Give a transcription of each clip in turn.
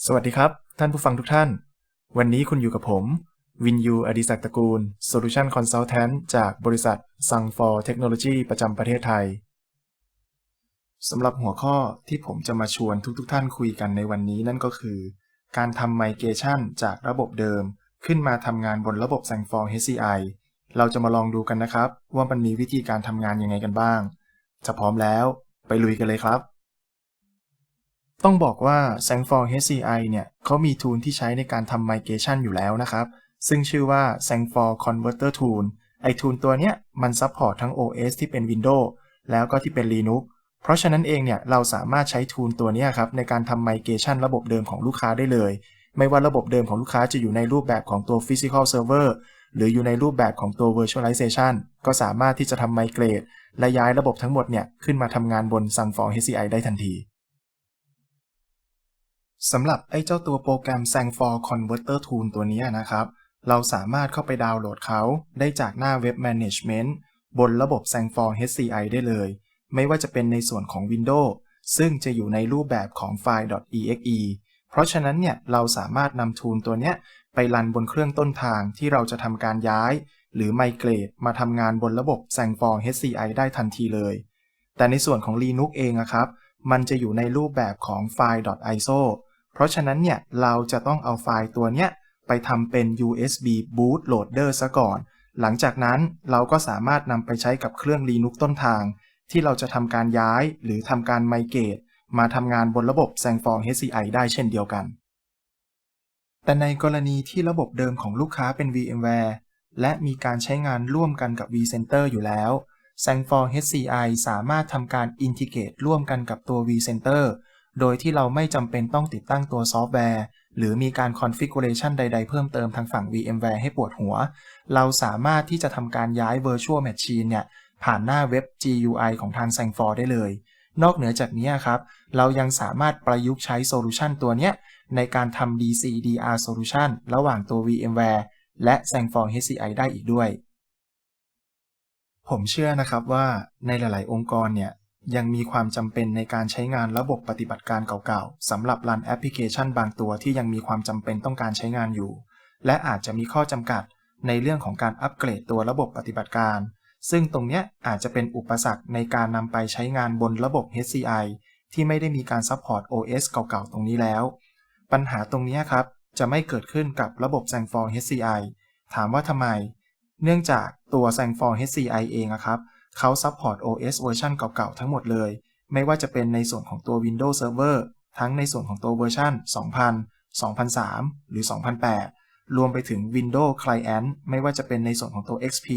สวัสดีครับ ท่านผู้ฟังทุกท่าน วันนี้คุณอยู่กับผม วินยูอดิศักดิ์ตระกูล Solution Consultant จากบริษัท s u n for Technology ประจำประเทศไทยสำหรับหัวข้อที่ผมจะมาชวนทุกๆทท่านคุยกันในวันนี้นั่นก็คือ การทำ Migration จากระบบเดิม ขึ้นมาทำงานบนระบบ s u n for HCI เราจะมาลองดูกันนะครับ ว่ามันมีวิธีการทำงานยังไงกันบ้างถ้าพร้อมแล้ว ไปลุยกันเลยครับ ต้องบอกว่า s a n g f o r HCI เนี่ยเขามีทูลที่ใช้ในการทำ migration อยู่แล้วนะครับ ซึ่งชื่อว่า s a n g f o r Converter Tool ไอทูลตัวเนี้ยมันซัพพอร์ตทั้ง OS ที่เป็น Windows แล้วก็ที่เป็น Linux เพราะฉะนั้นเองเนี่ยเราสามารถใช้ทูลตัวนี้ครับในการทำ migration ระบบเดิมของลูกค้าได้เลย ไม่ว่าระบบเดิมของลูกค้าจะอยู่ในรูปแบบของตัว physical server หรืออยู่ในรูปแบบของตัว virtualization ก็สามารถที่จะทำ migrate และย้ายระบบทั้งหมดเนี่ยขึ้นมาทำงานบน s u n f o r HCI ได้ทันที สำหรับไอ้เจ้าตัวโปรแกรม s a n g for Converter Tool ตัวนี้นะครับ เราสามารถเข้าไปดาวน์โหลดเขาได้จากหน้าเว็บ Management บนระบบ s a n g for HCI ได้เลย ไม่ว่าจะเป็นในส่วนของ Windows ซึ่งจะอยู่ในรูปแบบของไฟล์ .exe เพราะฉะนั้นเนี่ยเราสามารถนำทูลตัวนี้ไปรันบนเครื่องต้นทางที่เราจะทำการย้าย หรือ migrate มาทำงานบนระบบ s a n g for HCI ได้ทันทีเลย แต่ในส่วนของ Linux เองนะครับ มันจะอยู่ในรูปแบบของไฟล์ .iso เพราะฉะนั้นเนี่ยเราจะต้องเอาไฟล์ตัวเนี้ยไปทำเป็น USB boot loader ซะก่อน หลังจากนั้นเราก็สามารถนำไปใช้กับเครื่อง Linux ต้นทาง ที่เราจะทำการย้ายหรือทำการไมเกตมาทำงานบนระบบ s a n g f o r HCI ได้เช่นเดียวกัน แต่ในกรณีที่ระบบเดิมของลูกค้าเป็น VMware และมีการใช้งานร่วมกันกับ vCenter อยู่แล้ว s a n g f o r HCI สามารถทำการอินทิเกตร่วมกันกับตัว vCenter โดยที่เราไม่จำเป็นต้องติดตั้งตัวซอฟต์แวร์ หรือมีการคอนฟิก r a t i o n ใดๆ เพิ่มเติมทางฝั่ง VMware ให้ปวดหัว เราสามารถที่จะทำการย้าย Virtual Machine เนี่ย ผ่านหน้าเว็บ GUI ของทาง s a n g f o r ได้เลย นอกเหนือจากนี้ครับ เรายังสามารถประยุกต์ใช้โซลูชันตัวเนี้ย ในการทำ DC-DR Solution ระหว่างตัว VMware และ s a n g f o r HCI ได้อีกด้วยผมเชื่อนะครับว่าในหลาย ๆ องค์กรเนี่ย ยังมีความจำเป็นในการใช้งานระบบปฏิบัติการเก่าๆสำหรับรันแอปพลิเคชันบางตัวที่ยังมีความจำเป็นต้องการใช้งานอยู่ และอาจจะมีข้อจำกัดในเรื่องของการอัปเกรดตัวระบบปฏิบัติการ ซึ่งตรงนี้อาจจะเป็นอุปสรรคในการนำไปใช้งานบนระบบ HCI ที่ไม่ได้มีการซัพพอร์ต OS เก่าๆ ตรงนี้แล้ว ปัญหาตรงนี้ครับ จะไม่เกิดขึ้นกับระบบ s a n g f o r HCI ถามว่าทำไม เนื่องจากตัว s a n g f o r HCI เองครับ เขาซัพพอร์ต OS เวอร์ชันเก่าๆ ทั้งหมดเลย ไม่ว่าจะเป็นในส่วนของตัว Windows Server ทั้งในส่วนของตัวเวอร์ชัน2000 2003 หรือ 2008 รวมไปถึง Windows Client ไม่ว่าจะเป็นในส่วนของตัว XP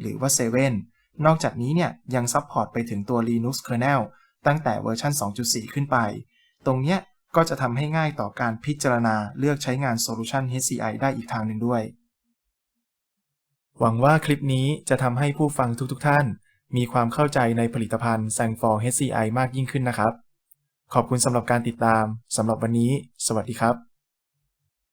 หรือว่า 7 นอกจากนี้เนี่ยยังซัพพอร์ตไปถึงตัว Linux Kernel ตั้งแต่เวอร์ชัน2.4 ขึ้นไป ตรงเนี้ยก็จะทำให้ง่ายต่อการพิจารณาเลือกใช้งานโซลูชัน HCI ได้อีกทางหนึ่งด้วย หวังว่าคลิปนี้จะทำให้ผู้ฟังทุกๆทท่าน มีความเข้าใจในผลิตภัณฑ์ s a n g f o r HCI มากยิ่งขึ้นนะครับ ขอบคุณสำหรับการติดตามสำหรับวันนี้ สวัสดีครับ